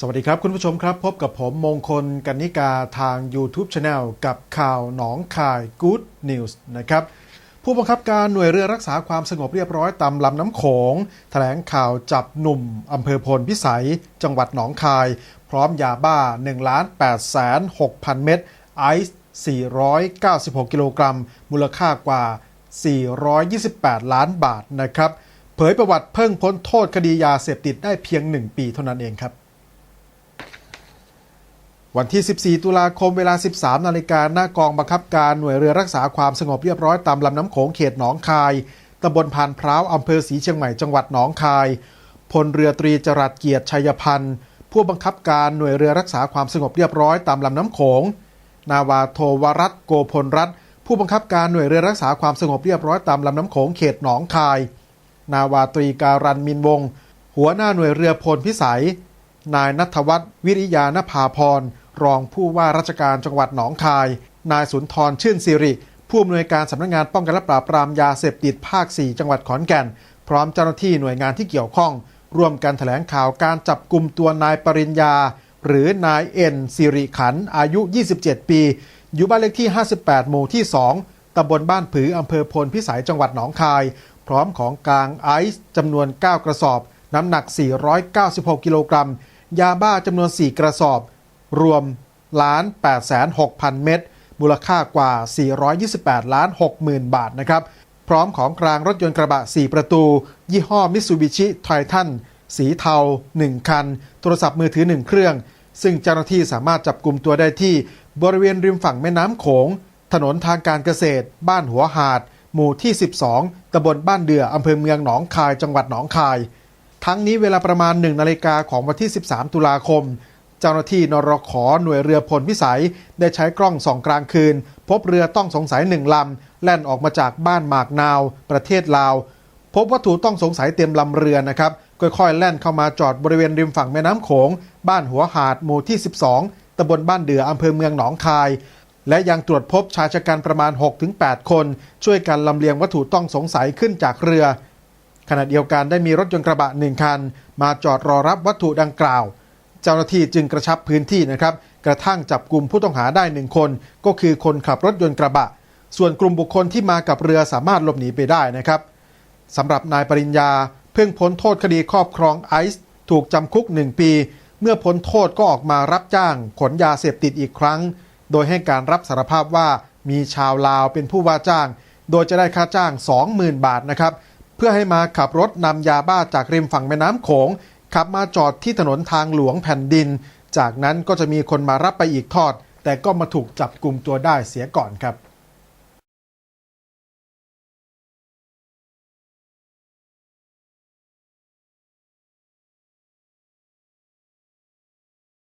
สวัสดีครับ คุณผู้ชมครับ พบกับผมมงคลกันนิกาทาง YouTube Channel กับข่าวหนองคาย Good News นะครับ ผู้บังคับการหน่วยเรือรักษาความสงบเรียบร้อยตามลำน้ำโขงแถลงข่าวจับหนุ่มอำเภอพลพิสัย จังหวัดหนองคาย พร้อมยาบ้า 1 8 6 0 0 0 เม็ดไอซ์496 กิโลกรัม มูลค่ากว่า 428 ล้านบาทนะครับ เผยประวัติเพิ่งพ้นโทษคดียาเสพติดได้เพียง 1 ปีเท่านั้นเองครับ วันที่ 14 ตุลาคมเวลา 13 นาฬิกาหน้ากองบังคับการหน่วยเรือรักษาความสงบเรียบร้อยตามลำน้ำโขงเขตหนองคายตำบลพานพร้าวอำเภอศรีเชียงใหม่จังหวัดหนองคายพลเรือตรีจรัสเกียรติชัยพันธ์ผู้บังคับการหน่วยเรือรักษาความสงบเรียบร้อยตามลำน้ำโขง นาวาโทวรัตน์โกพลรัตน์ผู้บังคับการหน่วยเรือรักษาความสงบเรียบร้อยตามลำน้ำโขงเขตหนองคาย นาวาตรีการันมินวงศ์หัวหน้าหน่วยเรือพลพิสัย นายนัทวัฒน์วิริยานภาพร รองผู้ว่าราชการจังหวัดหนองคาย นายสุนทรชื่นสิริ ผู้อำนวยการสำนักงานป้องกันและปราบปรามยาเสพติดภาค 4 จังหวัดขอนแก่น พร้อมเจ้าหน้าที่หน่วยงานที่เกี่ยวข้อง ร่วมกันแถลงข่าวการจับกลุ่มตัวนายปริญญา หรือนายเอ็นสิริขันอายุ 27 ปี อยู่บ้านเลขที่ 58 หมู่ที่ 2ตำบลบ้านผืออำเภอพลพิสัยจังหวัดหนองคาย พร้อมของกลางไอซ์จำนวน 9 กระสอบ น้ำหนัก 496 กิโลกรัมยาบ้าจำนวน 4 กระสอบ รวมล้าน8 6 0 0 0 เม็ดมูลค่ากว่า 428 ล้าน6หมื่นบาทนะครับ พร้อมของกลางรถยนต์กระบะ 4 ประตู ยี่ห้อมิ t ซูบิชิไททันสีเทา 1 คัน โทรศัพท์มือถือ 1 เครื่อง ซึ่งเจ้าหน้าที่สามารถจับกลุ่มตัวได้ที่ บริเวณริมฝั่งแม่น้ำโขง ถนนทางการเกษตร บ้านหัวหาด หมู่ที่ 12 ตำบลบ้านเดืออำเภอเมืองหนองคาย จังหวัดหนองคาย ทั้งนี้เวลาประมาณ 1 นาฬิกาของวันที่ 13 ตุลาคม เจ้าหน้าที่นรขอหน่วยเรือพลพิสัย ได้ใช้กล้องส่องกลางคืน พบเรือต้องสงสัยหนึ่งลำ แล่นออกมาจากบ้านหมากนาว ประเทศลาว พบวัตถุต้องสงสัยเต็มลำเรือนะครับค่อยๆ แล่นเข้ามาจอดบริเวณริมฝั่งแม่น้ำโขง บ้านหัวหาดหมู่ที่ 12ตำบลบ้านเดืออำเภอเมืองหนองคาย และยังตรวจพบชายชะกันประมาณ 6-8 คน ช่วยกันลำเลียงวัตถุต้องสงสัยขึ้นจากเรือขณะเดียวกันได้มีรถยนต์กระบะหนึ่งคัน มาจอดรอรับวัตถุดังกล่าว เจ้าหน้าที่จึงกระชับพื้นที่นะครับ กระทั่งจับกลุ่มผู้ต้องหาได้หนึ่งคน ก็คือคนขับรถยนต์กระบะ ส่วนกลุ่มบุคคลที่มากับเรือสามารถหลบหนีไปได้นะครับสำหรับนายปริญญาเพิ่งพ้นโทษคดีครอบครองไอซ์ถูกจำคุกหนึ่งปี เมื่อพ้นโทษก็ออกมารับจ้างขนยาเสพติดอีกครั้ง โดยให้การรับสารภาพว่ามีชาวลาวเป็นผู้ว่าจ้าง โดยจะได้ค่าจ้าง 20,000 บาทนะครับเพื่อให้มาขับรถนำยาบ้าจากริมฝั่งแม่น้ำโขง ขับมาจอดที่ถนนทางหลวงแผ่นดิน จากนั้นก็จะมีคนมารับไปอีกทอด แต่ก็มาถูกจับกลุ่มตัวได้เสียก่อนครับ